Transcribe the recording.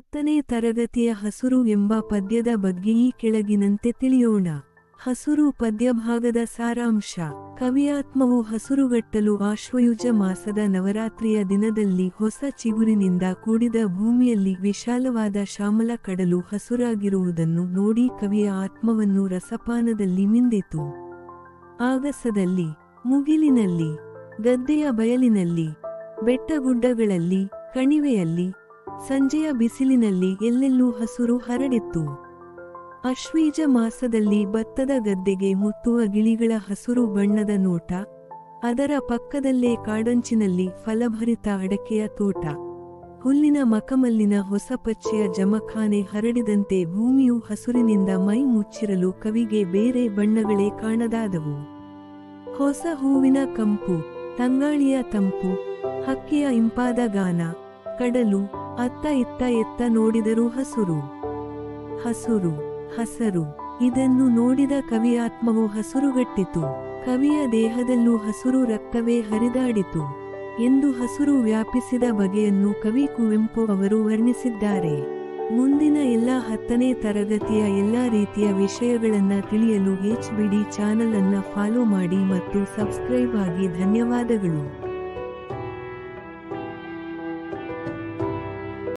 ಹತ್ತನೇ ತರಗತಿಯ ಹಸುರು ಎಂಬ ಪದ್ಯದ ಬಗ್ಗೆ ಈ ಕೆಳಗಿನಂತೆ ತಿಳಿಯೋಣ. ಹಸುರು ಪದ್ಯಭಾಗದ ಸಾರಾಂಶ. ಕವಿಯಾತ್ಮವು ಹಸುರುಗಟ್ಟಲು ಆಶ್ವಯುಜ ಮಾಸದ ನವರಾತ್ರಿಯ ದಿನದಲ್ಲಿ ಹೊಸ ಚಿಗುರಿನಿಂದ ಕೂಡಿದ ಭೂಮಿಯಲ್ಲಿ ವಿಶಾಲವಾದ ಶ್ಯಾಮಲ ಕಡಲು ಹಸುರಾಗಿರುವುದನ್ನು ನೋಡಿ ಕವಿಯ ಆತ್ಮವನ್ನು ರಸಪಾನದಲ್ಲಿ ಮಿಂದಿತು. ಆಗಸದಲ್ಲಿ, ಮುಗಿಲಿನಲ್ಲಿ, ಗದ್ದೆಯ ಬಯಲಿನಲ್ಲಿ, ಬೆಟ್ಟಗುಡ್ಡಗಳಲ್ಲಿ, ಕಣಿವೆಯಲ್ಲಿ ಸಂಜೆಯ ಬಿಸಿಲಿನಲ್ಲಿ ಎಲ್ಲೆಲ್ಲೂ ಹಸುರು ಹರಡಿತ್ತು. ಅಶ್ವೀಜ ಮಾಸದಲ್ಲಿ ಭತ್ತದ ಗದ್ದೆಗೆ ಮುತ್ತುವ ಗಿಳಿಗಳ ಹಸುರು ಬಣ್ಣದ ನೋಟ, ಅದರ ಪಕ್ಕದಲ್ಲೇ ಕಾಡಂಚಿನಲ್ಲಿ ಫಲಭರಿತ ಅಡಕೆಯ ತೋಟ, ಹುಲ್ಲಿನ ಮಕಮಲ್ಲಿನ ಹೊಸ ಪಚ್ಚೆಯ ಜಮಖಾನೆ ಹರಡಿದಂತೆ ಭೂಮಿಯು ಹಸುರಿನಿಂದ ಮೈ ಮುಚ್ಚಿರಲು ಕವಿಗೆ ಬೇರೆ ಬಣ್ಣಗಳೇ ಕಾಣದಾದವು. ಹೊಸ ಹೂವಿನ ಕಂಪು, ತಂಗಾಳಿಯ ತಂಪು, ಹಕ್ಕಿಯ ಇಂಪಾದ ಗಾನ, ಕಡಲು ಅತ್ತ ಇತ್ತ ಎತ್ತ ನೋಡಿದರೂ ಹಸುರು. ಹಸುರು, ಹಸರು, ಇದನ್ನು ನೋಡಿದ ಕವಿಯಾತ್ಮವು ಹಸುರುಗಟ್ಟಿತು. ಕವಿಯ ದೇಹದಲ್ಲೂ ಹಸುರು ರಕ್ತವೇ ಹರಿದಾಡಿತು. ಎಂದು ಹಸುರು ವ್ಯಾಪಿಸಿದ ಬಗೆಯನ್ನು ಕವಿ ಕುವೆಂಪು ಅವರು ವರ್ಣಿಸಿದ್ದಾರೆ. ಮುಂದಿನ ಎಲ್ಲ ಹತ್ತನೇ ತರಗತಿಯ ಎಲ್ಲ ರೀತಿಯ ವಿಷಯಗಳನ್ನು ತಿಳಿಯಲು ಎಚ್ ಬಿಡಿ ಚಾನಲ್ ಅನ್ನು ಫಾಲೋ ಮಾಡಿ ಮತ್ತು ಸಬ್ಸ್ಕ್ರೈಬ್ ಆಗಿ ಧನ್ಯವಾದಗಳು.